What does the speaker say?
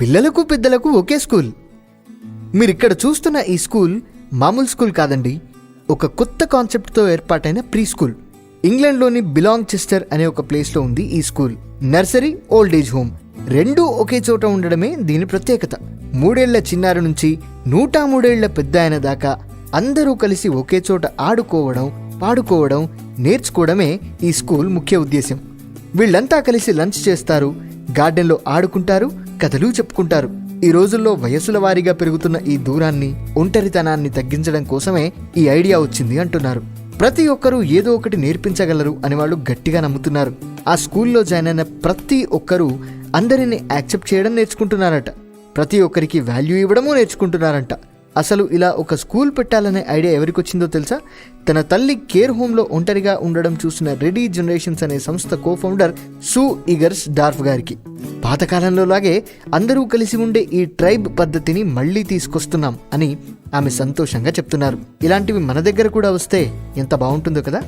పిల్లలకు పెద్దలకు ఒకే స్కూల్. మీరిక్కడ చూస్తున్న ఈ స్కూల్ మామూలు స్కూల్ కాదండి. ఒక కొత్త కాన్సెప్ట్తో ఏర్పాటైన ప్రీ స్కూల్ ఇంగ్లాండ్లోని బిలాంగ్ చెస్టర్ అనే ఒక ప్లేస్లో ఉంది ఈ school. Nursery old age home. రెండూ ఒకే చోట ఉండడమే దీని ప్రత్యేకత. మూడేళ్ళ చిన్నారి నుంచి నూట మూడేళ్ళ పెద్ద ఆయన దాకా అందరూ కలిసి ఒకే చోట ఆడుకోవడం పాడుకోవడం నేర్చుకోవడమే ఈ స్కూల్ ముఖ్య ఉద్దేశం వీళ్ళంతా కలిసి లంచ్ చేస్తారు గార్డెన్లో ఆడుకుంటారు కథలు చెప్పుకుంటారు. ఈ రోజుల్లో వయసుల వారీగా పెరుగుతున్న ఈ దూరాన్ని ఒంటరితనాన్ని తగ్గించడం కోసమే ఈ ఐడియా వచ్చింది అంటున్నారు. ప్రతి ఒక్కరూ ఏదో ఒకటి నేర్పించగలరు అని వాళ్ళు గట్టిగా నమ్ముతున్నారు. ఆ స్కూల్లో జాయిన్ అయిన ప్రతి ఒక్కరూ అందరిని యాక్సెప్ట్ చేయడం నేర్చుకుంటున్నారట. ప్రతి ఒక్కరికి వాల్యూ ఇవ్వడము నేర్చుకుంటున్నారంట. అసలు ఇలా ఒక స్కూల్ పెట్టాలనే ఐడియా ఎవరికి వచ్చిందో తెలుసా? తన తల్లి కేర్ హోమ్లో ఒంటరిగా ఉండడం చూసిన రెడీ జనరేషన్స్ అనే సంస్థ కో ఫౌండర్ సూ ఇగర్స్ డార్ఫ్ గారికి. పాతకాలంలో లాగే అందరూ కలిసి ఉండే ఈ ట్రైబ్ పద్ధతిని మళ్ళీ తీసుకొస్తున్నాం అని ఆమె సంతోషంగా చెప్తున్నారు. ఇలాంటివి మన దగ్గర కూడా వస్తే ఎంత బాగుంటుందో కదా?